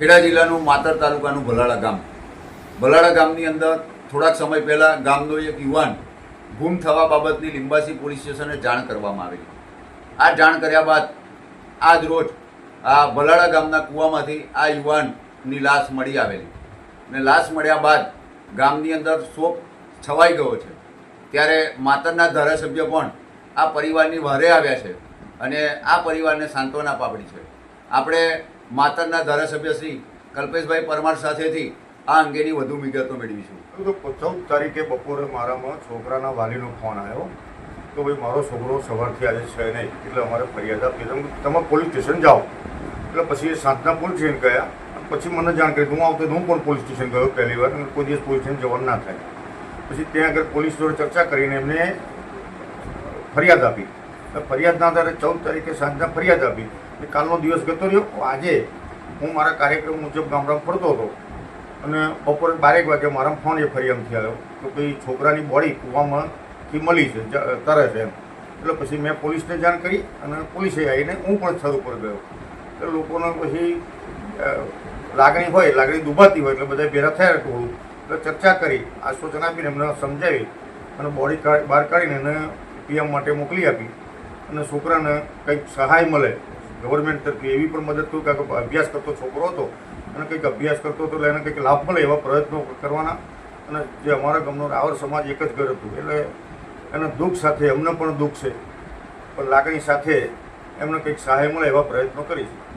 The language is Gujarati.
ખેડા જિલ્લાનું માતર તાલુકાનું ભલાડા ગામ. ભલાડા ગામની અંદર થોડાક સમય પહેલાં ગામનો એક યુવાન ગુમ થવા બાબતની લિંબાસી પોલીસ સ્ટેશને જાણ કરવામાં આવેલી આ જાણ કર્યા બાદ આજ રોજ આ ભલાડા ગામના કૂવામાંથી આ યુવાનની લાશ મળી આવેલી. અને લાશ મળ્યા બાદ ગામની અંદર શોક છવાઈ ગયો છે. ત્યારે માતરના ધારાસભ્ય પણ આ પરિવારની વારે આવ્યા છે અને આ પરિવારને સાંત્વના પાપડી છે. આપણે માતરના ધારાસભ્ય શ્રી કલ્પેશભાઈ પરમાર સાથેથી આ અંગેની વધુ વિગતો મેળવીશું તો ચૌદ તારીખે બપોરે મારામાં છોકરાના વાલીનો ફોન આવ્યો. તો ભાઈ, મારો છોકરો સવારથી આજે છે નહીં, એટલે અમારે ફરિયાદ આપી તમે તમે પોલીસ સ્ટેશન જાઓ એટલે પછી સાંજના પોલીસ સ્ટેશન ગયા. પછી મને જાણ કરી હું આવતો હું પણ પોલીસ સ્ટેશન ગયો પહેલી વાર કોઈ દિવસ પોલીસ સ્ટેશન જવાનું ના થાય. પછી ત્યાં આગળ પોલીસ જોડે ચર્ચા કરીને એમને ફરિયાદ આપી. ફરિયાદના આધારે ચૌદ તારીખે સાંજના ફરિયાદ આપી. કાલનો દિવસ ગતો રહ્યો. આજે હું મારા કાર્યક્રમ મુજબ ગામડામાં ફરતો હતો. અને બપોરે બારેક વાગે મારા ફોન એ ફરી એમથી આવ્યો તો ભાઈ છોકરાની બોડી કૂવામાંથી મળી છે તરે છે એમ. એટલે પછી મેં પોલીસને જાણ કરી અને પોલીસે આવીને હું પણ સ્થળ ઉપર ગયો. એટલે લોકોને પછી લાગણી હોય, લાગણી દુભાતી હોય, એટલે બધા ભેરા થયા થોડું. એટલે ચર્ચા કરી આશ્વાસન આપીને એમને સમજાવી અને બોડી બહાર કાઢીને એને પીએમ માટે મોકલી આપી. અને છોકરાને કંઈક સહાય મળે ગવર્મેન્ટ તરફથી એવી પણ મદદ કરું કે અભ્યાસ કરતો છોકરો હતો અને કંઈક અભ્યાસ કરતો હતો એટલે એને કંઈક લાભ મળે એવા પ્રયત્નો કરવાના. અને જે અમારા ગામનો રાવર સમાજ એક જ ઘર હતું. એટલે એના દુઃખ સાથે એમને પણ દુઃખ છે. પણ લાગણી સાથે એમને કંઈક સહાય મળે એવા પ્રયત્નો કરીશું.